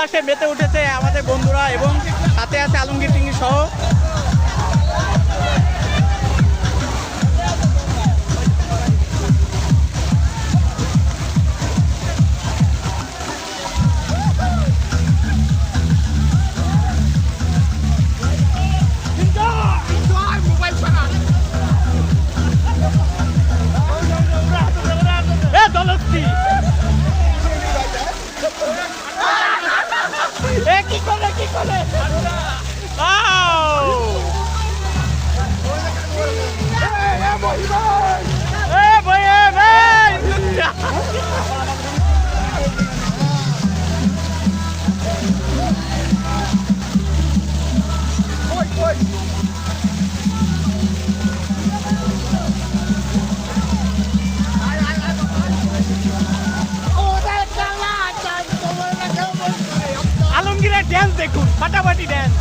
উল্লাসে মেতে উঠেছে আমাদের বন্ধুরা এবং ড্যান্স দেখুন ফাটাফাটি ড্যান্স